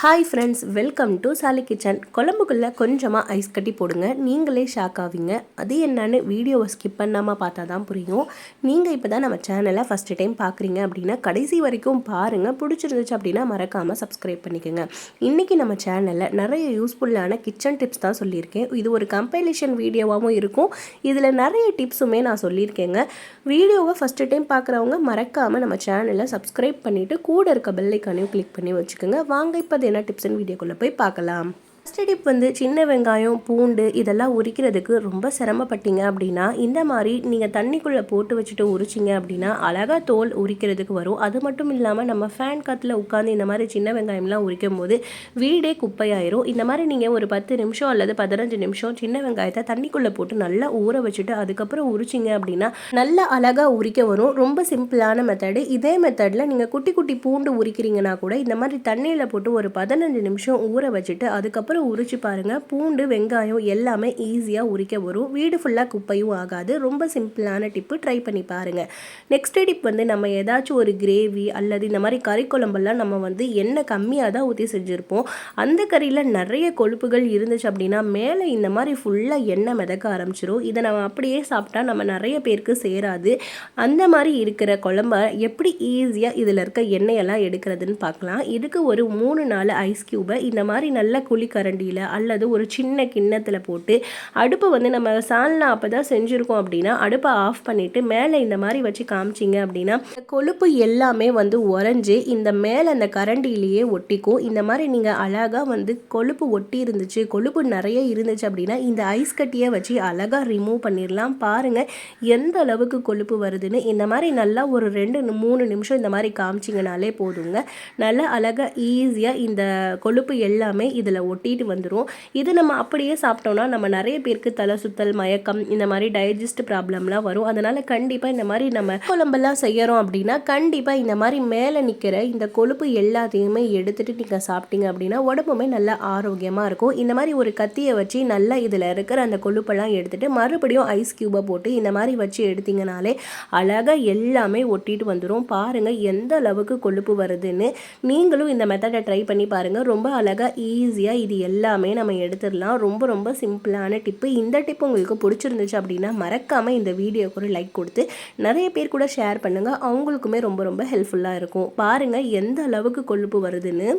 Hi friends welcome to Sali kitchen குழம்புக்குள்ளே கொஞ்சமாக ice கட்டி போடுங்க. நீங்களே ஷாக் ஆவீங்க. அது என்னன்னு வீடியோவை ஸ்கிப் பண்ணாமல் பார்த்தா தான் புரியும். நீங்கள் இப்போ தான் நம்ம சேனலை ஃபஸ்ட்டு டைம் பார்க்குறீங்க அப்படின்னா கடைசி வரைக்கும் பாருங்கள் பிடிச்சிருந்துச்சு அப்படின்னா மறக்காமல் சப்ஸ்கிரைப் பண்ணிக்கோங்க. இன்றைக்கி நம்ம சேனலில் நிறைய யூஸ்ஃபுல்லான கிச்சன் டிப்ஸ் தான் சொல்லியிருக்கேன். இது ஒரு கம்பைலேஷன் வீடியோவாகவும் இருக்கும். இதில் நிறைய டிப்ஸுமே நான் சொல்லியிருக்கேங்க. வீடியோவை ஃபஸ்ட்டு டைம் பார்க்குறவங்க மறக்காமல் நம்ம சேனலை சப்ஸ்கிரைப் பண்ணிவிட்டு கூட இருக்க பெல்லைக்கானையும் கிளிக் பண்ணி வச்சுக்கோங்க. வாங்க இப்போ அது என்ன டிப்ஸ்னு வீடியோக்குள்ளே போய் பார்க்கலாம். ஃபஸ்ட் டிப் வந்து சின்ன வெங்காயம் பூண்டு இதெல்லாம் உரிக்கிறதுக்கு ரொம்ப சிரமப்பட்டீங்க அப்படின்னா இந்த மாதிரி நீங்கள் தண்ணிக்குள்ளே போட்டு வச்சுட்டு உரிச்சிங்க அப்படின்னா அழகாக தோல் உரிக்கிறதுக்கு வரும். அது மட்டும் இல்லாமல் நம்ம ஃபேன் காத்தில் உட்காந்து இந்த மாதிரி சின்ன வெங்காயம்லாம் உரிக்கும் போது வீடே குப்பையாயிரும். இந்த மாதிரி நீங்கள் ஒரு பத்து நிமிஷம் அல்லது பதினஞ்சு நிமிஷம் சின்ன வெங்காயத்தை தண்ணிக்குள்ளே போட்டு நல்லா ஊற வச்சுட்டு அதுக்கப்புறம் உரிச்சிங்க அப்படின்னா நல்லா அழகாக உரிக்க வரும். ரொம்ப சிம்பிளான மெத்தடு இதே மெத்தடில் நீங்கள் குட்டி குட்டி பூண்டு உரிக்கிறீங்கன்னா கூட இந்த மாதிரி தண்ணியில் போட்டு ஒரு பதினஞ்சு நிமிஷம் ஊற வச்சுட்டு அதுக்கப்புறம் உரிச்சு பாருங்கள் பூண்டு வெங்காயம் எல்லாமே ஈஸியாக உரிக்க வரும். வீடு ஃபுல்லாக குப்பையும் ஆகாது. ரொம்ப சிம்பிளான டிப்பு ட்ரை பண்ணி பாருங்கள் நெக்ஸ்ட் டிப் வந்து நம்ம ஏதாச்சும் ஒரு கிரேவி அல்லது இந்த மாதிரி கறி குழம்பெல்லாம் நம்ம வந்து எண்ணெய் கம்மியாக தான் ஊற்றி செஞ்சுருப்போம். அந்த கறியில் நிறைய கொழுப்புகள் இருந்துச்சு அப்படின்னா மேலே இந்த மாதிரி ஃபுல்லாக எண்ணெய் மிதக்க ஆரம்பிச்சிடும் இதை நம்ம அப்படியே சாப்பிட்டா நம்ம நிறைய பேருக்கு சேராது. அந்த மாதிரி இருக்கிற குழம்ப எப்படி ஈஸியாக இதில் இருக்க எண்ணெயெல்லாம் எடுக்கிறதுன்னு பார்க்கலாம். இதுக்கு ஒரு மூணு நாலு ஐஸ் க்யூபை இந்த மாதிரி நல்ல கரண்டியில் அல்லது ஒரு சின்ன கிண்ணத்தில் போட்டு அடுப்பை வந்து நம்ம சால்னா அப்போ தான் செஞ்சுருக்கோம் அப்படின்னா அடுப்பை ஆஃப் பண்ணிவிட்டு மேலே இந்த மாதிரி வச்சு காமிச்சிங்க அப்படின்னா கொழுப்பு எல்லாமே வந்து உறைஞ்சி இந்த மேலே அந்த கரண்டிலேயே ஒட்டிக்கும். இந்த மாதிரி நீங்கள் அழகாக வந்து கொழுப்பு ஒட்டி இருந்துச்சு கொழுப்பு நிறைய இருந்துச்சு அப்படின்னா இந்த ஐஸ் கட்டியை வச்சு அழகாக ரிமூவ் பண்ணிடலாம் பாருங்கள் எந்த அளவுக்கு கொழுப்பு வருதுன்னு. இந்த மாதிரி நல்லா ஒரு ரெண்டு மூணு நிமிஷம் இந்த மாதிரி காமிச்சிங்கனாலே போதுங்க. நல்லா அழகாக ஈஸியாக இந்த கொழுப்பு எல்லாமே இதில் ஒட்டி ஒட்டிட்டு வந்துடும் இது நம்ம அப்படியே சாப்பிட்டோம்னா நம்ம நிறைய பேருக்கு தலை சுத்தல் மயக்கம் இந்த மாதிரி டைஜஸ்ட் ப்ராப்ளம்லாம் வரும். அதனால் கண்டிப்பாக இந்த மாதிரி நம்ம குழம்பெல்லாம் செய்கிறோம் அப்படின்னா கண்டிப்பாக இந்த மாதிரி மேலே நிற்கிற இந்த கொழுப்பு எல்லாத்தையுமே எடுத்துகிட்டு நீங்கள் சாப்பிட்டீங்க அப்படின்னா உடம்புமே நல்லா ஆரோக்கியமாக இருக்கும். இந்த மாதிரி ஒரு கத்தியை வச்சு நல்லா இதில் இருக்கிற அந்த கொழுப்பெல்லாம் எடுத்துகிட்டு மறுபடியும் ஐஸ் க்யூபை போட்டு இந்த மாதிரி வச்சு எடுத்தீங்கனாலே அழகாக எல்லாமே ஒட்டிட்டு வந்துடும் பாருங்கள் எந்த அளவுக்கு கொழுப்பு வருதுன்னு. நீங்களும் இந்த மெத்தடை ட்ரை பண்ணி பாருங்கள் ரொம்ப அழகாக ஈஸியாக இது எல்லாமே நம்ம எடுத்துடலாம். ரொம்ப ரொம்ப சிம்பிளான டிப்பு. இந்த டிப்பு உங்களுக்கு பிடிச்சிருந்துச்சு அப்படின்னா மறக்காமல் இந்த வீடியோக்கு ஒரு லைக் கொடுத்து நிறைய பேர் கூட ஷேர் பண்ணுங்கள் அவங்களுக்குமே ரொம்ப ரொம்ப ஹெல்ப்ஃபுல்லாக இருக்கும். பாருங்கள் எந்த அளவுக்கு கொழுப்பு வருதுன்னு.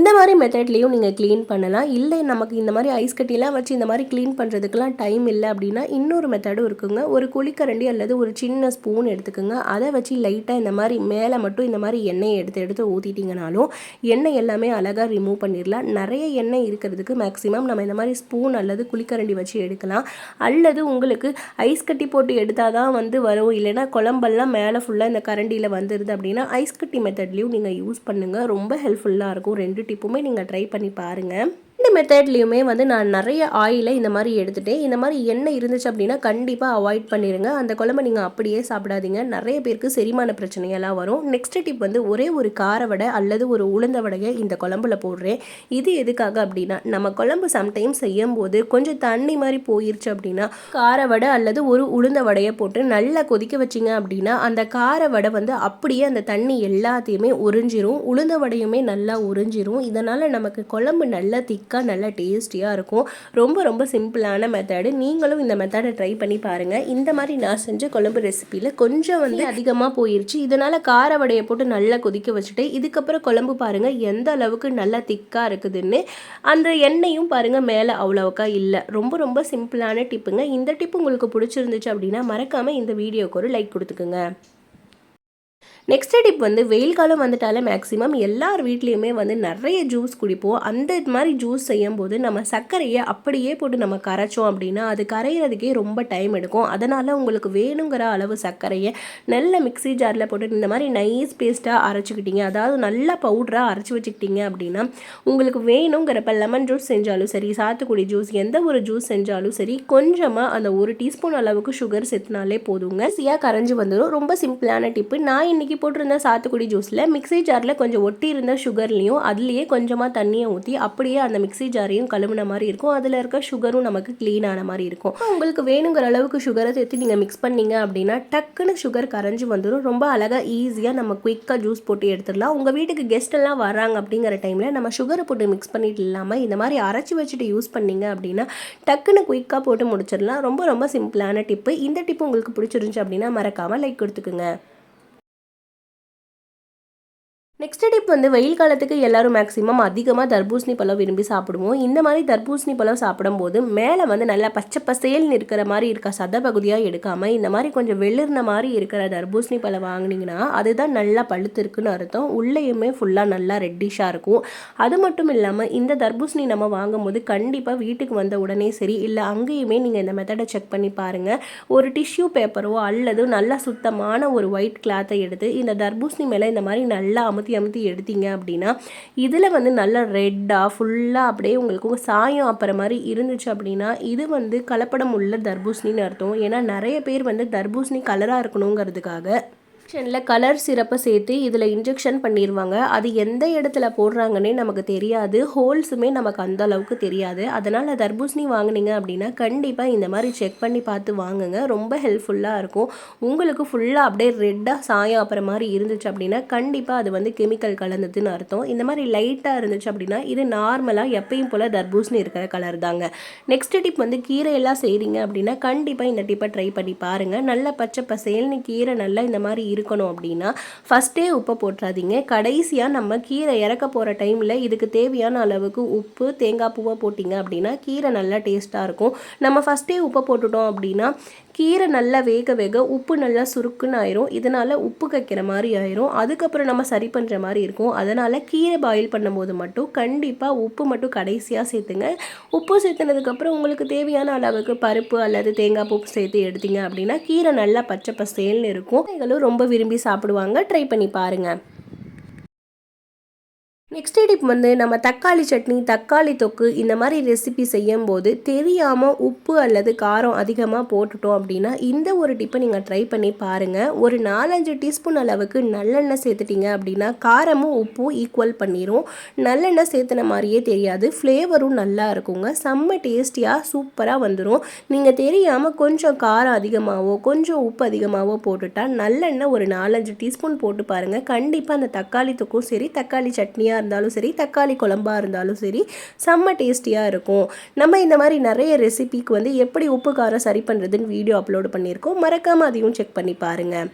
இந்த மாதிரி மெத்தட்லேயும் நீங்கள் க்ளீன் பண்ணலாம். இல்லை நமக்கு இந்த மாதிரி ஐஸ் கட்டிலாம் வச்சு இந்த மாதிரி க்ளீன் பண்ணுறதுக்கெலாம் டைம் இல்லை அப்படின்னா இன்னொரு மெத்தடும் இருக்குங்க. ஒரு குழிக்கரண்டி அல்லது ஒரு சின்ன ஸ்பூன் எடுத்துக்கோங்க. அதை வச்சு லைட்டாக இந்த மாதிரி மேலே மட்டும் இந்த மாதிரி எண்ணெயை எடுத்து எடுத்து ஊற்றிட்டிங்கனாலும் எண்ணெய் எல்லாமே அழகாக ரிமூவ் பண்ணிடலாம். நிறைய எண்ணெய் இருக்கிறதுக்கு மேக்ஸிமம் நம்ம இந்த மாதிரி ஸ்பூன் அல்லது குளிக்கரண்டி வச்சு எடுக்கலாம். அல்லது உங்களுக்கு ஐஸ் கட்டி போட்டு எடுத்தால் தான் வந்து வரும். இல்லைன்னா குழம்பெல்லாம் மேலே ஃபுல்லாக இந்த கரண்டியில் வந்துடுது அப்படின்னா ஐஸ் கட்டி மெத்தட்லேயும் நீங்கள் யூஸ் பண்ணுங்கள் ரொம்ப ஹெல்ப்ஃபுல்லாக இருக்கும். ரெண்டு டிப்புமே நீங்கள் ட்ரை பண்ணி பாருங்கள் மெத்தட்லேயுமே வந்து நான் நிறைய ஆயிலை இந்த மாதிரி எடுத்துட்டேன். இந்த மாதிரி எண்ணெய் இருந்துச்சு அப்படின்னா கண்டிப்பாக அவாய்ட் பண்ணிடுங்க அந்த குழம்பை நீங்கள் அப்படியே சாப்பிடாதீங்க. நிறைய பேருக்கு செரிமான பிரச்சனையெல்லாம் வரும். நெக்ஸ்ட் டிப் வந்து ஒரே ஒரு கார வடை அல்லது ஒரு உளுந்த வடையை இந்த குழம்புல போடுறேன். இது எதுக்காக அப்படின்னா நம்ம குழம்பு சம்டைம்ஸ் செய்யும் போது கொஞ்சம் தண்ணி மாதிரி போயிருச்சு அப்படின்னா கார வடை அல்லது ஒரு உளுந்த வடையை போட்டு நல்லா கொதிக்க வச்சிங்க அப்படின்னா அந்த கார வடை வந்து அப்படியே அந்த தண்ணி எல்லாத்தையுமே உறிஞ்சிரும். உளுந்த வடையுமே நல்லா உறிஞ்சிரும். இதனால் நமக்கு குழம்பு நல்லா திக்காக நல்லா டேஸ்டியாக இருக்கும். ரொம்ப ரொம்ப சிம்பிளான மெத்தடு நீங்களும் இந்த மெத்தடை ட்ரை பண்ணி பாருங்கள் இந்த மாதிரி நான் செஞ்ச குழம்பு ரெசிப்பியில் கொஞ்சம் வந்து அதிகமாக போயிருச்சு. இதனால் கார வடையை போட்டு நல்லா கொதிக்க வச்சுட்டு இதுக்கப்புறம் குழம்பு பாருங்கள் எந்த அளவுக்கு நல்லா திக்காக இருக்குதுன்னு. அந்த எண்ணெயும் பாருங்கள் மேலே அவ்வளோக்கா இல்லை. ரொம்ப ரொம்ப சிம்பிளான டிப்புங்க இந்த டிப்பு உங்களுக்கு பிடிச்சிருந்துச்சு அப்படின்னா மறக்காமல் இந்த வீடியோக்கு ஒரு லைக் கொடுத்துக்குங்க. நெக்ஸ்ட் டிப் வந்து வெயில் காலம் வந்துட்டாலே மேக்ஸிமம் எல்லார் வீட்லேயுமே வந்து நிறைய ஜூஸ் குடிப்போம். அந்த மாதிரி ஜூஸ் செய்யும்போது நம்ம சர்க்கரையை அப்படியே போட்டு நம்ம கரைச்சோம் அப்படின்னா அது கரையிறதுக்கே ரொம்ப டைம் எடுக்கும். அதனால் உங்களுக்கு வேணுங்கிற அளவு சர்க்கரையை நல்ல மிக்ஸி ஜாரில் போட்டு இந்த மாதிரி நைஸ் பேஸ்ட்டாக அரைச்சிக்கிட்டீங்க. அதாவது நல்லா பவுடராக அரைச்சி வச்சுக்கிட்டீங்க அப்படின்னா உங்களுக்கு வேணுங்கிறப்ப லெமன் ஜூஸ் செஞ்சாலும் சரி சாத்துக்குடி ஜூஸ் எந்த ஒரு ஜூஸ் செஞ்சாலும் சரி கொஞ்சமாக அந்த ஒரு டீஸ்பூன் அளவுக்கு சுகர் சேர்த்துனாலே போதுங்க. சியாக கரைஞ்சி வந்துடும் ரொம்ப சிம்பிளான டிப்பு நான் இன்றைக்கி இன்றைக்கி போட்டிருந்த சாத்துக்குடி ஜூஸில் மிக்ஸி ஜாரில் கொஞ்சம் ஒட்டி இருந்த சுகர்லேயும் அதுலேயே கொஞ்சமாக தண்ணியை ஊற்றி அப்படியே அந்த மிக்ஸி ஜாரையும் கழுவுன மாதிரி இருக்கும். அதில் இருக்க சுகரும் நமக்கு க்ளீன் ஆன மாதிரி இருக்கும். உங்களுக்கு வேணுங்கிற அளவுக்கு சுகரை சேர்த்து நீங்கள் மிக்ஸ் பண்ணீங்க அப்படின்னா டக்குன்னு சுகர் கரைஞ்சி வந்துடும் ரொம்ப அழகாக ஈஸியாக நம்ம குயிக்காக ஜூஸ் போட்டு எடுத்துடலாம். உங்கள் வீட்டுக்கு கெஸ்ட் எல்லாம் வராங்க அப்படிங்கிற டைமில் நம்ம சுகரை போட்டு மிக்ஸ் பண்ணிட்டு இல்லாமல் இந்த மாதிரி அரைச்சி வச்சுட்டு யூஸ் பண்ணீங்க அப்படின்னா டக்குன்னு குயிக்காக போட்டு முடிச்சிடலாம். ரொம்ப ரொம்ப சிம்பிளான டிப்பு இந்த டிப்பு உங்களுக்கு பிடிச்சிருந்துச்சு அப்படின்னா மறக்காமல் லைக் கொடுத்துக்குங்க. நெக்ஸ்ட் டிப் வந்து வெயில் காலத்துக்கு எல்லாரும் மேக்ஸிமம் அதிகமாக தர்பூசணி பழம் விரும்பி சாப்பிடுவோம். இந்த மாதிரி தர்பூசணி பழம் சாப்பிடும்போது மேலே வந்து நல்லா பச்சை பசேல்னு இருக்கிற மாதிரி இருக்க சத பகுதியாக எடுக்காமல் இந்த மாதிரி கொஞ்சம் வெளிர்ன மாதிரி இருக்கிற தர்பூசணி பழம் வாங்கினீங்கன்னா அதுதான் நல்லா பழுத்து இருக்குன்னு அர்த்தம். உள்ளேயுமே ஃபுல்லாக நல்லா ரெட்டிஷாக இருக்கும். அது மட்டும் இல்லாமல் இந்த தர்பூசணி நம்ம வாங்கும்போது கண்டிப்பாக வீட்டுக்கு வந்த உடனே சரி இல்லை அங்கேயுமே நீங்கள் இந்த மெத்தடை செக் பண்ணி பாருங்கள் ஒரு டிஷ்யூ பேப்பரோ அல்லது நல்லா சுத்தமான ஒரு ஒயிட் கிளாத்தை எடுத்து இந்த தர்பூசணி மேலே இந்த மாதிரி நல்லா அமுத்தி அமுத்தி எடுத்தீங்க அப்படின்னா இதில் வந்து நல்லா ரெட்டாக ஃபுல்லாக அப்படியே உங்களுக்கு சாயம் அப்புறம் மாதிரி இருந்துச்சு அப்படின்னா இது வந்து கலப்படம் உள்ள தர்பூசணின்னு அர்த்தம். ஏன்னா நிறைய பேர் வந்து தர்பூசணி கலராக இருக்கணுங்கிறதுக்காக இன்ஜெக்ஷனில் கலர் சிறப்பை சேர்த்து இதில் இன்ஜெக்ஷன் பண்ணிடுவாங்க அது எந்த இடத்துல போடுறாங்கன்னே நமக்கு தெரியாது. ஹோல்ஸுமே நமக்கு அந்த அளவுக்கு தெரியாது. அதனால் தர்பூசணி வாங்கினீங்க அப்படின்னா கண்டிப்பாக இந்த மாதிரி செக் பண்ணி பார்த்து வாங்குங்க. ரொம்ப ஹெல்ப்ஃபுல்லாக இருக்கும். உங்களுக்கு ஃபுல்லாக அப்படியே ரெட்டாக சாயம் அப்புறம் மாதிரி இருந்துச்சு அப்படின்னா கண்டிப்பாக அது வந்து கெமிக்கல் கலந்ததுன்னு அர்த்தம். இந்த மாதிரி லைட்டாக இருந்துச்சு அப்படின்னா இது நார்மலாக எப்பயும் போல் தர்பூசணி இருக்கிற கலர் தாங்க. நெக்ஸ்ட் டிப் வந்து கீரையெல்லாம் செய்கிறீங்க அப்படின்னா கண்டிப்பாக இந்த டிப்பை ட்ரை பண்ணி பாருங்கள் நல்ல பச்சை பசேல்னு கீரை நல்லா இந்த மாதிரி இருக்கணும் அப்படின்னா ஃபஸ்ட்டே உப்பை போட்டுறாதீங்க. கடைசியாக நம்ம கீரை இறக்க போகிற டைமில் இதுக்கு தேவையான அளவுக்கு உப்பு தேங்காய் பூவை போட்டிங்க அப்படின்னா கீரை நல்லா டேஸ்ட்டாக இருக்கும். நம்ம ஃபஸ்ட்டே உப்பை போட்டுட்டோம் அப்படின்னா கீரை நல்லா வேக வேக உப்பு நல்லா சுருக்குன்னு ஆயிரும். இதனால் உப்பு கைக்கிற மாதிரி ஆயிரும். அதுக்கப்புறம் நம்ம சரி பண்ணுற மாதிரி இருக்கும். அதனால் கீரை பாயில் பண்ணும்போது மட்டும் கண்டிப்பாக உப்பு மட்டும் கடைசியாக சேர்த்துங்க. உப்பு சேர்த்துனதுக்கப்புறம் உங்களுக்கு தேவையான அளவுக்கு பருப்பு அல்லது தேங்காய் பூப்பு சேர்த்து எடுத்தீங்க அப்படின்னா கீரை நல்லா பச்சை பசேல்னு இருக்கும். ரொம்ப ரொம்ப விரும்பி சாப்பிடுவாங்க. ட்ரை பண்ணி பாருங்கள் நெக்ஸ்ட் டிப் வந்து நம்ம தக்காளி சட்னி தக்காளி தொக்கு இந்த மாதிரி ரெசிபி செய்யும் போது தெரியாமல் உப்பு அல்லது காரம் அதிகமாக போட்டுட்டோம் அப்படின்னா இந்த ஒரு டிப்பை நீங்கள் ட்ரை பண்ணி பாருங்கள் ஒரு நாலஞ்சு டீஸ்பூன் அளவுக்கு நல்லெண்ணெய் சேர்த்துட்டீங்க அப்படின்னா காரமும் உப்பும் ஈக்குவல் பண்ணிடும் நல்லெண்ணெய் சேர்த்துன மாதிரியே தெரியாது. ஃப்ளேவரும் நல்லா இருக்குங்க. செம்ம டேஸ்டியாக சூப்பராக வந்துடும் நீங்கள் தெரியாமல் கொஞ்சம் காரம் அதிகமாகவோ கொஞ்சம் உப்பு அதிகமாகவோ போட்டுட்டால் நல்லெண்ணெய் ஒரு நாலஞ்சு டீஸ்பூன் போட்டு பாருங்கள் கண்டிப்பாக அந்த தக்காளி தொக்கும் சரி தக்காளி சட்னியாக இருந்தாலும் சரி தக்காளி குழம்பாக இருந்தாலும் சரி செம்ம டேஸ்டியாக இருக்கும். நம்ம இந்த மாதிரி நிறைய ரெசிபிக்கு வந்து எப்படி உப்பு காரம் சரி பண்ணுறதுன்னு வீடியோ அப்லோடு பண்ணியிருக்கோம். மறக்காமல் அதையும் செக் பண்ணி பாருங்கள்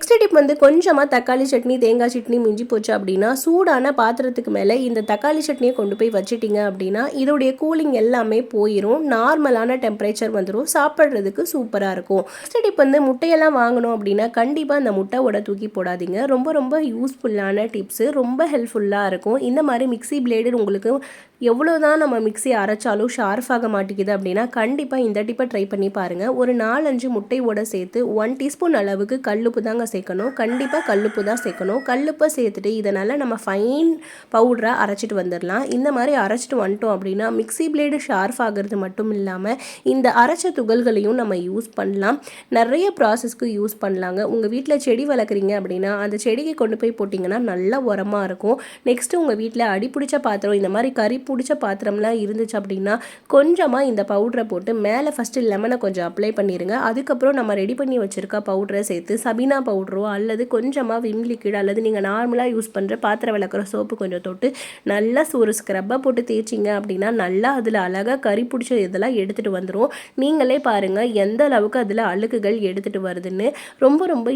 நெக்ஸ்ட் டிப் வந்து கொஞ்சமாக தக்காளி சட்னி தேங்காய் சட்னி மிஞ்சி போச்சு அப்படின்னா சூடான பாத்திரத்துக்கு மேலே இந்த தக்காளி சட்னியை கொண்டு போய் வச்சிட்டிங்க அப்படின்னா இதோடைய கூலிங் எல்லாமே போயிடும் நார்மலான டெம்பரேச்சர் வந்துடும் சாப்பிட்றதுக்கு சூப்பராக இருக்கும். நெக்ஸ்ட் டிப் வந்து முட்டையெல்லாம் வாங்கணும் அப்படின்னா கண்டிப்பாக அந்த முட்டையோட தூக்கி போடாதீங்க. ரொம்ப ரொம்ப யூஸ்ஃபுல்லான டிப்ஸு ரொம்ப ஹெல்ப்ஃபுல்லாக இருக்கும். இந்த மாதிரி மிக்சி பிளேடு உங்களுக்கு எவ்வளோ தான் நம்ம மிக்சி அரைச்சாலும் ஷார்ப் ஆக மாட்டேங்குது அப்படின்னா கண்டிப்பாக இந்த டிப்பை ட்ரை பண்ணி பாருங்கள் ஒரு நாலஞ்சு முட்டையோட சேர்த்து ஒன் டீஸ்பூன் அளவுக்கு கல்லுப்பு தாங்க சேர்க்கணும். கண்டிப்பாக கல்லுப்பு தான் சேர்க்கணும். கல்லுப்பை சேர்த்துட்டு இதனால் நம்ம ஃபைன் பவுடராக அரைச்சிட்டு வந்துடலாம். இந்த மாதிரி அரைச்சிட்டு வந்துட்டோம் அப்படின்னா மிக்சி பிளேடு ஷார்ப் ஆகிறது மட்டும் இல்லாமல் இந்த அரைச்ச துகள்களையும் நம்ம யூஸ் பண்ணலாம். நிறைய ப்ராசஸ்க்கு யூஸ் பண்ணலாங்க. உங்கள் வீட்டில் செடி வளர்க்குறீங்க அப்படின்னா அந்த செடிக்கு கொண்டு போய் போட்டிங்கன்னா நல்லா உரமாக இருக்கும். நெக்ஸ்ட்டு உங்கள் வீட்டில் அடிப்பிடிச்ச பாத்திரம் இந்த மாதிரி கறி பிடிச்ச பாத்திரம்லாம் இருந்துச்சு அப்படின்னா கொஞ்சமாக இந்த பவுடரை போட்டு மேலே ஃபஸ்ட்டு லெமனை கொஞ்சம் அப்ளை பண்ணிடுங்க அதுக்கப்புறம் நம்ம ரெடி பண்ணி வச்சுருக்க பவுடரை சேர்த்து சபினா பவுடரோ அல்லது கொஞ்சமாக விம் லிக்விட் அல்லது நீங்கள் நார்மலாக யூஸ் பண்ணுற பாத்திரம் விளக்குற சோப்பு கொஞ்சம் தொட்டு நல்லா ஒரு ஸ்க்ரப்பை போட்டு தேய்ச்சிங்க அப்படின்னா நல்லா அதில் அழகாக கறி பிடிச்ச இதெல்லாம் எடுத்துகிட்டு வந்துடும் நீங்களே பாருங்கள் எந்த அளவுக்கு அதில் அழுக்குகள் எடுத்துகிட்டு வருதுன்னு. ரொம்ப ரொம்ப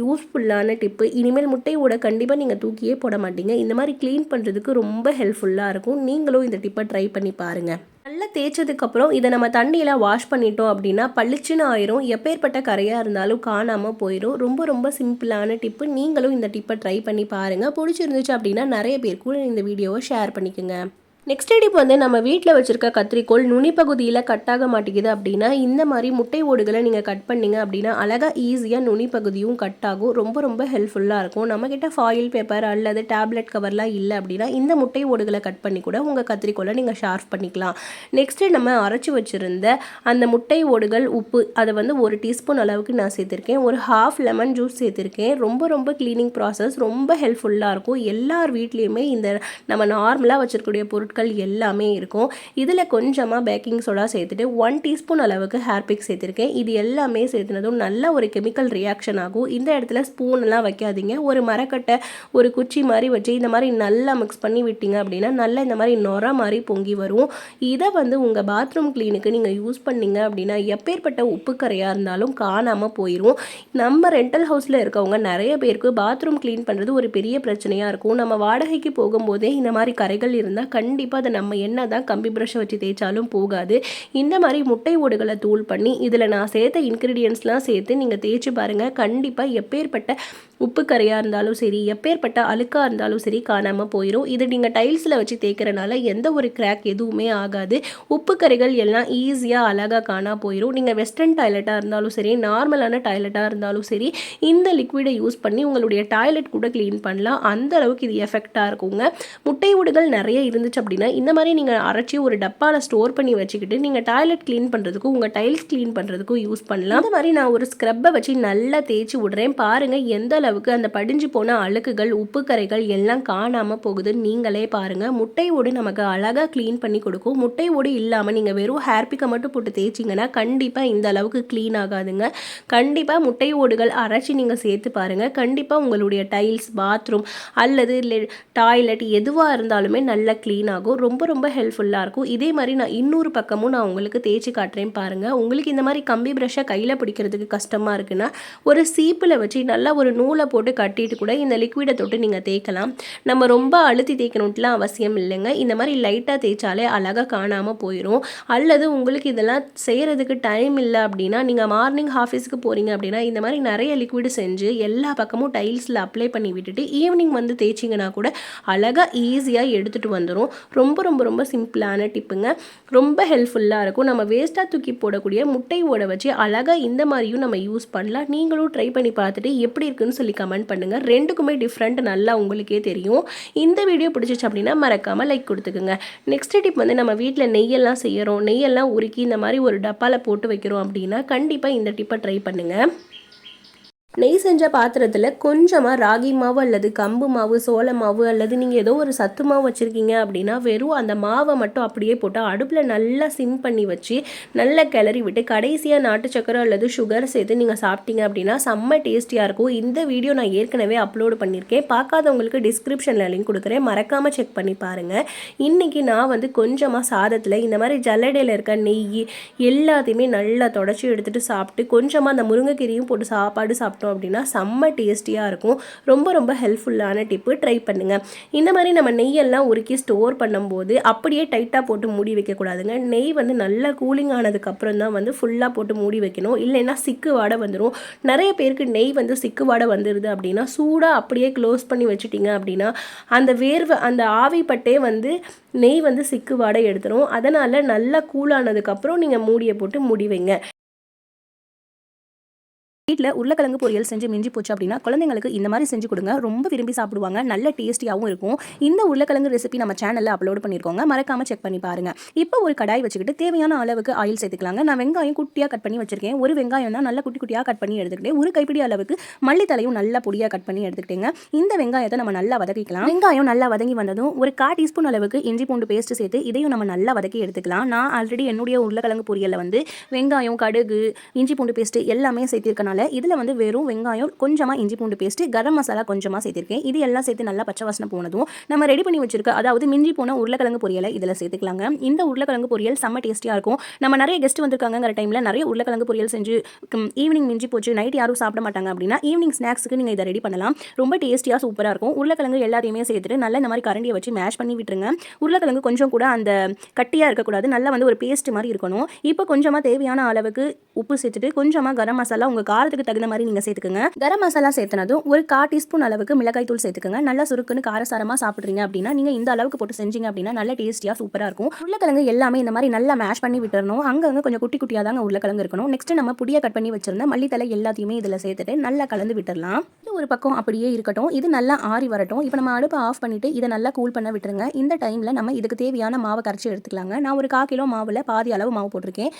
யூஸ்ஃபுல்லான டிப்பு இனிமேல் முட்டையோட கண்டிப்பாக நீங்கள் தூக்கியே போட மாட்டீங்க. இந்த மாதிரி க்ளீன் பண்ணுறதுக்கு ரொம்ப ஹெல்ப்ஃபுல்லாக இருக்கும். நீங்களும் இந்த டிப்பை ட்ரை பண்ணி பாருங்கள் நல்லா தேய்ச்சதுக்கப்புறம் இதை நம்ம தண்ணியில் வாஷ் பண்ணிட்டோம் அப்படின்னா பளிச்சுன்னு ஆயிரும். எப்பேற்பட்ட கரையாக இருந்தாலும் காணாமல் போயிடும் ரொம்ப ரொம்ப சிம்பிளான டிப்பு நீங்களும் இந்த டிப்பை ட்ரை பண்ணி பாருங்கள் பிடிச்சிருந்துச்சு அப்படின்னா நிறைய பேர் கூட இந்த வீடியோவை ஷேர் பண்ணிக்கோங்க. நெக்ஸ்ட் டிப் வந்து நம்ம வீட்டில் வச்சுருக்க கத்திரிக்கோள் நுனி பகுதியில் மாட்டேங்குது அப்படின்னா இந்த மாதிரி முட்டை ஓடுகளை நீங்கள் கட் பண்ணிங்க அப்படின்னா அழகாக ஈஸியாக நுனி பகுதியும் கட் ஆகும். ரொம்ப ரொம்ப ஹெல்ப்ஃபுல்லாக இருக்கும். நம்மக்கிட்ட ஃபாயில் பேப்பர் அல்லது டேப்லெட் கவர்லாம் இல்லை அப்படின்னா இந்த முட்டை ஓடுகளை கட் பண்ணி கூட உங்கள் கத்திரிக்கோளை நீங்கள் ஷார்ப் பண்ணிக்கலாம். நெக்ஸ்ட்டு நம்ம அரைச்சி வச்சுருந்த அந்த முட்டை ஓடுகள் உப்பு அதை வந்து ஒரு டீஸ்பூன் அளவுக்கு நான் சேர்த்துருக்கேன். ஒரு ஹாஃப் லெமன் ஜூஸ் சேர்த்துருக்கேன். ரொம்ப ரொம்ப க்ளீனிங் ப்ராசஸ் ரொம்ப ஹெல்ப்ஃபுல்லாக இருக்கும். எல்லார் வீட்லேயுமே இந்த நம்ம நார்மலாக வச்சுருக்கக்கூடிய பொருட்கள் எல்லாமே இருக்கும். இதில் கொஞ்சமாக பேக்கிங் சோடா சேர்த்துட்டு ஒன் டீஸ்பூன் அளவுக்கு ஹேர் பிக் சேர்த்துருக்கேன். இது எல்லாமே சேர்த்துனதும் நல்ல ஒரு கெமிக்கல் ரியாக்ஷன் ஆகும். இந்த இடத்துல ஸ்பூன் எல்லாம் வைக்காதீங்க. ஒரு மரக்கட்டை ஒரு குச்சி மாதிரி வச்சு இந்த மாதிரி நல்லா மிக்ஸ் பண்ணி விட்டீங்க அப்படின்னா நல்லா இந்த மாதிரி நொற மாதிரி பொங்கி வரும். இதை வந்து உங்கள் பாத்ரூம் க்ளீனுக்கு நீங்கள் யூஸ் பண்ணீங்க அப்படின்னா எப்பேற்பட்ட உப்பு கரையாக இருந்தாலும் காணாமல் போயிடும் நம்ம ரெண்டல் ஹவுஸில் இருக்கவங்க நிறைய பேருக்கு பாத்ரூம் க்ளீன் பண்ணுறது ஒரு பெரிய பிரச்சனையாக இருக்கும். நம்ம வாடகைக்கு போகும்போதே இந்த மாதிரி கரைகள் இருந்தால் கண்டிப்பாக கண்டிப்பாக அதை நம்ம என்ன தான் கம்பி ப்ரஷ்ஷை வச்சு தேய்ச்சாலும் போகாது. இந்த மாதிரி முட்டை ஓடுகளை தூள் பண்ணி இதில் நான் சேர்த்த இன்க்ரீடியன்ஸ்லாம் சேர்த்து நீங்கள் தேய்ச்சி பாருங்கள் கண்டிப்பாக எப்பேற்பட்ட உப்பு கரையாக இருந்தாலும் சரி எப்பேற்பட்ட அழுக்காக இருந்தாலும் சரி காணாமல் போயிடும் இது நீங்கள் டைல்ஸில் வச்சு தேய்க்கிறனால எந்த ஒரு கிராக் எதுவுமே ஆகாது. உப்பு கரைகள் எல்லாம் ஈஸியாக அழகாக காணா போயிடும் நீங்கள் வெஸ்டர்ன் டாய்லெட்டாக இருந்தாலும் சரி நார்மலான டாய்லெட்டாக இருந்தாலும் சரி இந்த லிக்விடை யூஸ் பண்ணி உங்களுடைய டாய்லெட் கூட க்ளீன் பண்ணலாம். அந்த அளவுக்கு இது எஃபெக்டாக இருக்குங்க. முட்டை ஓடுகள் நிறைய இருந்துச்சு அப்படின்னா இந்த மாதிரி நீங்கள் அரைச்சி ஒரு டப்பாவில் ஸ்டோர் பண்ணி வச்சுக்கிட்டு நீங்கள் டாய்லெட் க்ளீன் பண்ணுறதுக்கும் உங்கள் டைல்ஸ் க்ளீன் பண்ணுறதுக்கும் யூஸ் பண்ணலாம். இந்த மாதிரி நான் ஒரு ஸ்க்ரப்பை வச்சு நல்லா தேய்ச்சி விடுறேன். பாருங்கள் எந்த அளவுக்கு அந்த படிஞ்சு போன அழுக்குகள் உப்பு கரைகள் எல்லாம் காணாமல் போகுது நீங்களே பாருங்கள் முட்டை ஓடு நமக்கு அழகாக க்ளீன் பண்ணி கொடுக்கும். முட்டை ஓடு இல்லாமல் நீங்கள் வெறும் ஹேர்பிக்கை மட்டும் போட்டு தேய்ச்சிங்கன்னா கண்டிப்பாக இந்த அளவுக்கு க்ளீன் ஆகாதுங்க. கண்டிப்பாக முட்டை ஓடுகள் அரைச்சி நீங்கள் சேர்த்து பாருங்கள் கண்டிப்பாக உங்களுடைய டைல்ஸ் பாத்ரூம் அல்லது டாய்லெட் எதுவாக இருந்தாலுமே நல்லா க்ளீன் ஆகும். ரொம்ப ரொம்ப ஹெல்ப்ஃபுல்லாக இருக்கும். இதே மாதிரி நான் இன்னொரு பக்கமும் நான் உங்களுக்கு தேய்ச்சி காட்டுறேன் பாருங்கள் உங்களுக்கு இந்த மாதிரி கம்பி ப்ரஷ்ஷை கையில் பிடிக்கிறதுக்கு கஷ்டமாக இருக்குன்னா ஒரு சீப்பில் வச்சு நல்லா ஒரு நூல் போட்டு கட்டிட்டு கூட இந்த லிக்விடை தொட்டு நீங்கள் தேய்க்கலாம். நம்ம ரொம்ப அழுத்தி தேய்க்கணுன்ட்டுலாம் அவசியம் இல்லைங்க. இந்த மாதிரி லைட்டாக தேய்ச்சாலே அழகாக காணாமல் போயிடும் அல்லது உங்களுக்கு இதெல்லாம் செய்கிறதுக்கு டைம் இல்லை அப்படின்னா நீங்கள் மார்னிங் ஆஃபீஸுக்கு போகிறீங்க அப்படின்னா இந்த மாதிரி நிறைய லிக்விடு செஞ்சு எல்லா பக்கமும் டைல்ஸில் அப்ளை பண்ணி விட்டுட்டு ஈவினிங் வந்து தேய்ச்சிங்கன்னா கூட அழகாக ஈஸியாக எடுத்துகிட்டு வந்துடும் ரொம்ப ரொம்ப ரொம்ப சிம்பிளான டிப்புங்க ரொம்ப ஹெல்ப்ஃபுல்லாக இருக்கும். நம்ம வேஸ்ட்டாக தூக்கி போடக்கூடிய முட்டை ஓட வச்சு அழகாக இந்த மாதிரியும் நம்ம யூஸ் பண்ணலாம். நீங்களும் ட்ரை பண்ணி பார்த்துட்டு எப்படி இருக்குன்னு சொல்லி கமெண்ட் பண்ணுங்கள் ரெண்டுக்குமே டிஃப்ரெண்ட் நல்லா உங்களுக்கே தெரியும். இந்த வீடியோ பிடிச்சிச்சு அப்படின்னா மறக்காமல் லைக் கொடுத்துக்குங்க. நெக்ஸ்ட் டிப் வந்து நம்ம வீட்டில் நெய்யெல்லாம் செய்கிறோம் நெய்யெல்லாம் உருக்கி இந்த மாதிரி ஒரு டப்பாவில் போட்டு வைக்கிறோம் அப்படின்னா கண்டிப்பாக இந்த டிப்பை ட்ரை பண்ணுங்கள் நெய் செஞ்ச பாத்திரத்தில் கொஞ்சமாக ராகி மாவு அல்லது கம்பு மாவு சோள மாவு அல்லது நீங்கள் ஏதோ ஒரு சத்து மாவு வச்சுருக்கீங்க அப்படின்னா வெறும் அந்த மாவை மட்டும் அப்படியே போட்டு அடுப்பில் நல்லா சிம் பண்ணி வச்சு நல்லா கிளறி விட்டு கடைசியாக நாட்டு சக்கரை அல்லது சுகர் சேர்த்து நீங்கள் சாப்பிட்டீங்க அப்படின்னா செம்ம டேஸ்டியாக இருக்கும். இந்த வீடியோ நான் ஏற்கனவே அப்லோடு பண்ணியிருக்கேன். பார்க்காதவங்களுக்கு டிஸ்கிரிப்ஷனில் லிங்க் கொடுக்குறேன். மறக்காமல் செக் பண்ணி பாருங்கள் இன்றைக்கி நான் வந்து கொஞ்சமாக சாதத்தில் இந்த மாதிரி ஜல்லடையில் இருக்க நெய் எல்லாத்தையுமே நல்லா தொடச்சி எடுத்துகிட்டு சாப்பிட்டு கொஞ்சமாக அந்த முருங்கைக்கீரையும் போட்டு சாப்பாடு சாப்பிட்டோம் அப்படின்னா செம்ம டேஸ்டியாக இருக்கும். ரொம்ப ரொம்ப ஹெல்ப்ஃபுல்லான டிப்பு. ட்ரை பண்ணுங்கள் இந்த மாதிரி நம்ம நெய்யெல்லாம் உருக்கி ஸ்டோர் பண்ணும்போது அப்படியே டைட்டாக போட்டு மூடி வைக்கக்கூடாதுங்க. நெய் வந்து நல்லா கூலிங் ஆனதுக்கப்புறம் தான் வந்து ஃபுல்லாக போட்டு மூடி வைக்கணும். இல்லைன்னா சிக்கு வாடை வந்துடும் நிறைய பேருக்கு நெய் வந்து சிக்கு வாடை வந்துடுது அப்படின்னா சூடாக அப்படியே க்ளோஸ் பண்ணி வச்சுட்டிங்க அப்படின்னா அந்த வேர்வை அந்த ஆவிப்பட்டே வந்து நெய் வந்து சிக்கு வாடை எடுத்துரும். அதனால் நல்லா கூலானதுக்கப்புறம் நீங்கள் மூடியை போட்டு மூடி வைங்க. வீட்டில் உருளைக்கிழங்கு பொரியல் செஞ்சு மிஞ்சி போச்சு அப்படின்னா குழந்தைங்களுக்கு இந்த மாதிரி செஞ்சு கொடுங்க. ரொம்ப விரும்பி சாப்பிடுவாங்க. நல்ல டேஸ்டியாகவும் இருக்கும். இந்த உருளைக்கிழங்கு ரெசிபி நம்ம சேனலில் அப்லோட் பண்ணியிருக்கோங்க மறக்காமல் செக் பண்ணி பாருங்கள் இப்போ ஒரு கடாய் வச்சுக்கிட்டு தேவையான அளவுக்கு ஆயில் சேர்த்துக்கலாங்க. நான் வெங்காயம் குட்டியாக கட் பண்ணி வச்சிருக்கேன். ஒரு வெங்காயம் தான் நல்லா குட்டி குட்டியாக கட் பண்ணி எடுத்துக்கிட்டேன். ஒரு கைப்பிடி அளவுக்கு மல்லித்தலையும் நல்லா பொடியாக கட் பண்ணி எடுத்துக்கிட்டேங்க. இந்த வெங்காயத்தை நம்ம நல்லா வதக்கிக்கலாம். வெங்காயம் நல்லா வதங்கி வந்ததும் ஒரு கா டீஸ்பூன் அளவுக்கு இஞ்சி பூண்டு பேஸ்ட் சேர்த்து இதையும் நம்ம நல்லா வதக்கி எடுத்துக்கலாம். நான் ஆல்ரெடி என்னுடைய உருளைக்கிழங்கு பொரியலில் வந்து வெங்காயம் கடுகு இஞ்சி பூண்டு பேஸ்ட் எல்லாமே சேர்த்திருக்கனால இதில் வந்து வெறும் வெங்காயம் கொஞ்சமாக இஞ்சி பூண்டு பேஸ்ட்டு கரம் மசாலா கொஞ்சமாக சேர்த்திருக்கேன். இது எல்லாம் சேர்த்து நல்லா பச்சை வாசனை போனதும் நம்ம ரெடி பண்ணி வச்சிருக்க அதாவது மிஞ்சி போன உருளைக்கிழங்கு பொரியலை இதில் சேர்த்துக்கலாங்க. இந்த உருளைக்கிழங்கு பொரியல் செம்ம டேஸ்டியாக இருக்கும். நம்ம நிறைய கெஸ்ட் வந்திருக்காங்கிற டைமில் நிறைய உருளைக்கிழங்கு பொரியல் செஞ்சு ஈவினிங் மிஞ்சி போச்சு நைட் யாரும் சாப்பிட மாட்டாங்க அப்படின்னா ஈவினிங் ஸ்நாக்ஸுக்கு நீங்கள் இதை ரெடி பண்ணலாம். ரொம்ப டேஸ்டியாக சூப்பராக இருக்கும். உருளைக்கிழங்கு எல்லாத்தையுமே சேர்த்துட்டு நல்லா இந்த மாதிரி கரண்டியை வச்சு மேஷ் பண்ணி விட்டுருங்க. உருளைக்கிழங்கு கொஞ்சம் கூட அந்த கட்டியாக இருக்கக்கூடாது. நல்லா வந்து ஒரு பேஸ்ட் மாதிரி இருக்கணும். இப்போ கொஞ்சமாக தேவையான அளவுக்கு உப்பு சேர்த்துட்டு கொஞ்சமாக கரம் மசாலா உங்கள் கார காரத்துக்கு தகுந்த மாதிரி நீங்கள் சேர்த்துக்கோங்க. கரம் மசாலா சேர்த்தனதும் ஒரு கா டீஸ்பூன் அளவுக்கு மிளகாய் தூள் சேர்த்துக்கோங்க. நல்லா சுருக்குன்னு காரசாரமாக சாப்பிட்றீங்க அப்படின்னா நீங்கள் இந்த அளவுக்கு போட்டு செஞ்சீங்க அப்படின்னா நல்ல டேஸ்டியாக சூப்பராக இருக்கும். உருளைக்கிழங்கு எல்லாமே இந்த மாதிரி நல்லா மேஷ் பண்ணி விட்டுறணும். அங்கங்கே கொஞ்சம் குட்டி குட்டியாக தாங்க உருளைக்கிழங்கு இருக்கணும். நெக்ஸ்ட் நம்ம புடியை கட் பண்ணி வச்சிருந்த மல்லித்தலை எல்லாத்தையுமே இதில் சேர்த்துட்டு நல்லா கலந்து விட்டுறலாம். இது ஒரு பக்கம் அப்படியே இருக்கட்டும். இது நல்லா ஆறி வரட்டும். இப்போ நம்ம அடுப்பை ஆஃப் பண்ணிட்டு இதை நல்லா கூல் பண்ண விட்டுருங்க. இந்த டைமில் நம்ம இதுக்கு தேவையான மாவை கரைச்சி எடுத்துக்கலாங்க. நான் ஒரு கா கிலோ மாவில் பாதி அளவு மாவு போட்டிருக்கேன்.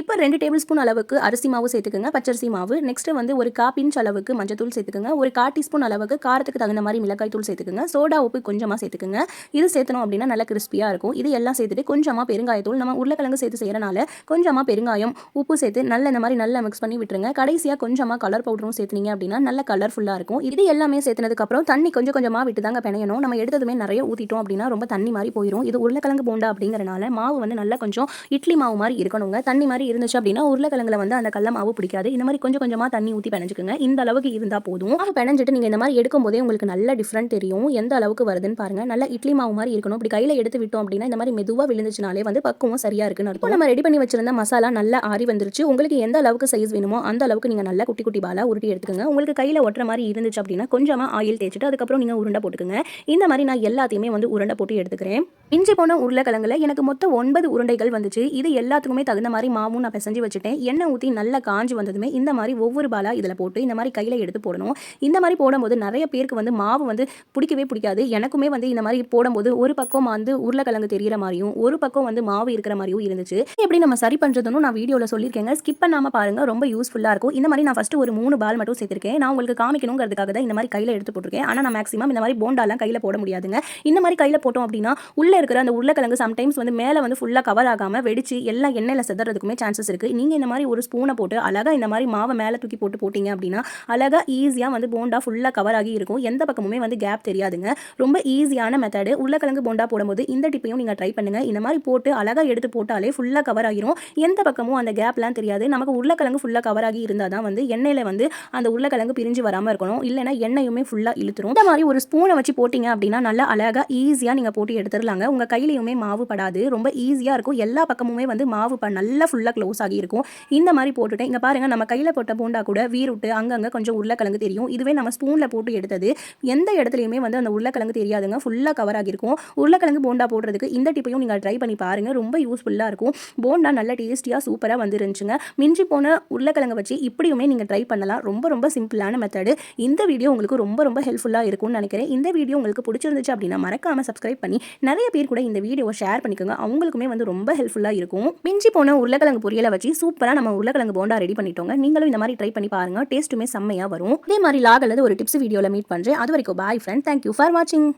இப்போ ரெண்டு டேபிள் ஸ்பூன் அளவுக்கு அரிசி மாவு சேர்த்துக்கோங்க. பச்சரிசி மாவு. நெக்ஸ்ட் வந்து ஒரு காப்பின் அளவுக்கு மஞ்சத்தூள் சேர்த்துக்கோங்க. ஒரு கா டீஸ்பூன் அளவுக்கு காரத்துக்கு தகுந்த மாதிரி மிளகாய் தூள் சேர்த்துக்கோங்க. சோடா உப்பு கொஞ்சமாக சேர்த்துக்கோங்க. இது சேர்த்தணும் அப்படின்னா நல்லா கிறிஸ்பியாக இருக்கும். இது எல்லாம் சேர்த்துட்டு கொஞ்சமாக பெருங்காயத்தூள் நம்ம உருளைக்கிழங்கு சேர்த்து செய்யறனால கொஞ்சமாக பெருங்காயம் உப்பு சேர்த்து நல்ல இந்த மாதிரி நல்லா மிக்ஸ் பண்ணி விட்டுருங்க. கடைசியாக கொஞ்சமாக கலர் பவுடரும் சேர்த்துனீங்க அப்படின்னா நல்ல கலர்ஃபுல்லாக இருக்கும். இது எல்லாமே சேர்த்தனதுக்கப்புறம் தண்ணி கொஞ்சம் கொஞ்சமாக விட்டு தாங்க பிணையணும். நம்ம எடுத்ததுமே நிறைய ஊற்றிட்டோம் அப்படின்னா ரொம்ப தண்ணி மாதிரி போயிடும் இது உருளைக்கிழங்கு போண்டா அப்படிங்கிறனால மாவு வந்து நல்லா கொஞ்சம் இட்லி மாவு மாதிரி இருக்கணுங்க. தண்ணி மாதிரி இருந்துச்சு அப்படின்னா உருளைக்கிழங்குல வந்து அந்த கல்ல மாவு பிடிக்காது. இந்த மாதிரி கொஞ்சம் கொஞ்சமாக தண்ணி ஊற்றி பிணைஞ்சுக்குங்க. இந்த அளவுக்கு இருந்தால் போதும். மாவு பிணைஞ்சிட்டு நீங்கள் இந்த மாதிரி எடுக்கும் போதே உங்களுக்கு நல்ல டிஃப்ரெண்ட் தெரியும். எந்த அளவுக்கு வருதுன்னு பாருங்க. நல்லா இட்லி மாவு மாதிரி இருக்கணும். இப்படி கையில் எடுத்து விட்டோம் அப்படின்னா இந்த மாதிரி மெதுவாக விழுந்துச்சுனாலே வந்து பக்குவம் சரியாக இருக்குன்னு அர்த்தம். நம்ம ரெடி பண்ணி வச்சிருந்த மசாலா நல்லா ஆறி வந்துருச்சு. உங்களுக்கு எந்த அளவுக்கு சைஸ் வேணுமோ அந்த அளவுக்கு நீங்கள் நல்லா குட்டி குட்டி பாலாக உருட்டி எடுத்துக்கோங்க. உங்களுக்கு கையில் ஒட்டுற மாதிரி இருந்துச்சு அப்படின்னா கொஞ்சமாக ஆயில் தேய்ச்சிட்டு அதுக்கப்புறம் நீங்கள் உருண்டை போட்டுக்கோங்க. இந்த மாதிரி நான் எல்லாத்தையுமே வந்து உருண்டை போட்டு எடுத்துக்கிறேன். இஞ்சி போன உருளைக்கிழங்குல எனக்கு மொத்தம் ஒன்பது உருண்டைகள் வந்துச்சு. இது எல்லாத்துக்குமே தகுந்த மாதிரி மாவும் நான் பிசைஞ்சு வச்சுட்டேன். எண்ணெய் ஊற்றி நல்லா காஞ்சி வந்ததுமே இந்த மாதிரி ஒவ்வொரு பாலா இதில் போட்டு இந்த மாதிரி கையில் எடுத்து போடணும். இந்த மாதிரி போடும்போது நிறைய பேருக்கு வந்து மாவு வந்து பிடிக்கவே பிடிக்காது. எனக்குமே வந்து இந்த மாதிரி போடும்போது ஒரு பக்கம் வந்து உருளைக்கிழங்கு தெரியிற மாதிரியும் ஒரு பக்கம் வந்து மாவு இருக்கிற மாதிரியும் இருந்துச்சு. எப்படி நம்ம சரி பண்ணுறதுன்னு நான் வீடியோவில் சொல்லியிருக்கேங்க. ஸ்கிப் பண்ணாமல் பாருங்க. ரொம்ப யூஸ்ஃபுல்லாக இருக்கும். இந்த மாதிரி நான் ஃபஸ்ட்டு ஒரு மூணு பால் மட்டும் சேர்த்திருக்கேன். நான் உங்களுக்கு காமிக்கணுங்கிறதுக்காக தான் இந்த மாதிரி கையில் எடுத்து போட்டிருக்கேன். ஆனால் நான் மேக்ஸிமம் இந்த மாதிரி போண்டாலாம் கையில் போட முடியாதுங்க. இந்த மாதிரி கையில் போட்டோம் அப்படின்னா உள்ளே இருக்கிற அந்த உருளைக்கிழங்கு சம்டைம்ஸ் வந்து மேலே வந்து ஃபுல்லாக கவர் ஆகாமல் வெடிச்சு எல்லாம் எண்ணெயில் செதுறதுக்குமே சான்சஸ் இருக்குது நீங்கள் இந்த மாதிரி ஒரு ஸ்பூனை போட்டு அழகாக இந்த மாதிரி மாவை மேலே தூக்கி போட்டு போட்டிங்க அப்படின்னா அழகாக ஈஸியாக வந்து போண்டா ஃபுல்லாக கவர் ஆகி இருக்கும். எந்த பக்கமுமே வந்து கேப் தெரியாதுங்க. ரொம்ப ஈஸியான மெத்தடு உருளைக்கிழங்கு போண்டா போடும்போது இந்த டிப்பையும் நீங்கள் ட்ரை பண்ணுங்கள் இந்த மாதிரி போட்டு அழகாக எடுத்து போட்டாலே ஃபுல்லாக கவர் ஆகிரும். எந்த பக்கமும் அந்த கேப்லாம் தெரியாது. நமக்கு உருளைக்கிழங்கு ஃபுல்லாக கவர் ஆகி இருந்தால் தான் வந்து எண்ணெயில் வந்து அந்த உருளைக்கிழங்கு பிரிஞ்சு வராமல் இருக்கணும். இல்லைன்னா எண்ணெயுமே ஃபுல்லாக இழுத்துரும். இந்த மாதிரி ஒரு ஸ்பூனை வச்சு போட்டிங்க அப்படின்னா நல்லா அழகாக ஈஸியாக நீங்கள் போட்டு எடுத்துடலாங்க உங்கள் கையிலையுமே மாவு படாது. ரொம்ப ஈஸியாக இருக்கும். எல்லா பக்கமுமே வந்து மாவு ப நல்லா ஃபுல்லாக க்ளோஸ் ஆகி இருக்கும். இந்த மாதிரி போட்டுட்டேன். இங்கே பாருங்கள் நம்ம கையில் போட்ட போண்டா கூட வீருட்டு அங்கங்கே கொஞ்சம் உருளைக்கிழங்கு தெரியும். இதுவே நம்ம ஸ்பூனில் போட்டு எடுத்தது எந்த இடத்துலையுமே வந்து அந்த உருளைக்கிழங்கு தெரியாதுங்க. ஃபுல்லாக கவர் ஆகியிருக்கும். உருளைக்கிழங்கு போண்டா போடுறதுக்கு இந்த டிப்பையும் நீங்கள் ட்ரை பண்ணி பாருங்கள் ரொம்ப யூஸ்ஃபுல்லாக இருக்கும். போண்டா நல்ல டேஸ்டியாக சூப்பராக வந்துருந்துச்சுங்க. மிஞ்சி போன உருளைக்கிழங்கு வச்சு இப்படியுமே நீங்கள் ட்ரை பண்ணலாம். ரொம்ப ரொம்ப சிம்பிளான மெத்தடு இந்த வீடியோ உங்களுக்கு ரொம்ப ரொம்ப ஹெல்ப்ஃபுல்லாக இருக்கும்னு நினைக்கிறேன். இந்த வீடியோ உங்களுக்கு பிடிச்சிருந்துச்சு அப்படின்னா மறக்காமல் சப்ஸ்கிரைப் பண்ணி நிறைய பேர் கூட இந்த வீடியோவை ஷேர் பண்ணிக்கோங்க. அவங்களுக்குமே வந்து ரொம்ப ஹெல்ப்ஃபுல்லாக இருக்கும். மிஞ்சி போன உருளைக்கிழங்கு பொரியலை வச்சு சூப்பராக நம்ம உருளைக்கிழங்கு போண்டா ரெடி பண்ணிட்டோங்க. நீங்களும் இந்த மாதிரி ட்ரை பண்ணி பாருங்க. டேஸ்ட்டுமே செம்மையாக வரும். இதே மாதிரி லாக் அல்லது ஒரு டிப்ஸ் வீடியோவில் மீட் பண்ணுறேன் அது வரைக்கும் பாய் ஃப்ரெண்ட் தேங்க்யூ ஃபார் வாட்சிங்